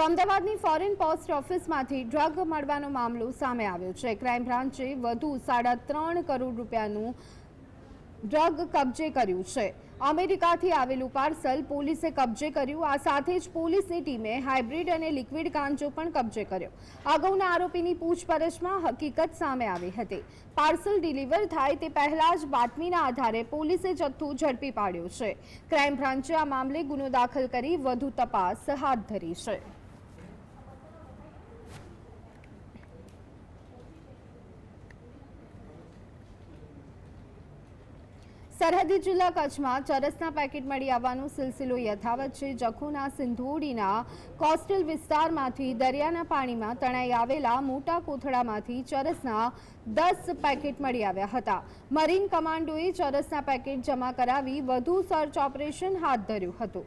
તો અમદાવાદની foreign post ઓફિસમાંથી drug મળવાનો મામલો સામે આવ્યો છે. ક્રાઇમ બ્રાન્ચે વધુ સાડા ત્રણ કરોડ રૂપિયાનું ડ્રગ કબજે કર્યું છે. અમેરિકાથી આવેલું પાર્સલ પોલીસે કબજે કર્યું. આ સાથે જ પોલીસની ટીમે હાઇબ્રિડ અને લિક્વિડ ગાંજો પણ કબજે કર્યો. અગાઉના આરોપીની પૂછપરછમાં હકીકત સામે આવી હતી. પાર્સલ ડિલિવર થાય તે પહેલા જ બાતમીના આધારે પોલીસે જથ્થો ઝડપી પાડ્યો છે. ક્રાઇમ બ્રાન્ચે આ મામલે ગુનો દાખલ કરી વધુ તપાસ હાથ ધરી છે. સરહદી જિલ્લા કચ્છમાં ચરસના પેકેટ મળી આવવાનો સિલસિલો યથાવત છે. જખુના સિંધોડીના કોસ્ટલ વિસ્તારમાંથી દરિયાના પાણીમાં તણાઈ આવેલા મોટા કોથળામાંથી ચરસના દસ પેકેટ મળી આવ્યા હતા. મરીન કમાન્ડોએ ચરસના પેકેટ જમા કરાવી વધુ સર્ચ ઓપરેશન હાથ ધર્યું હતું.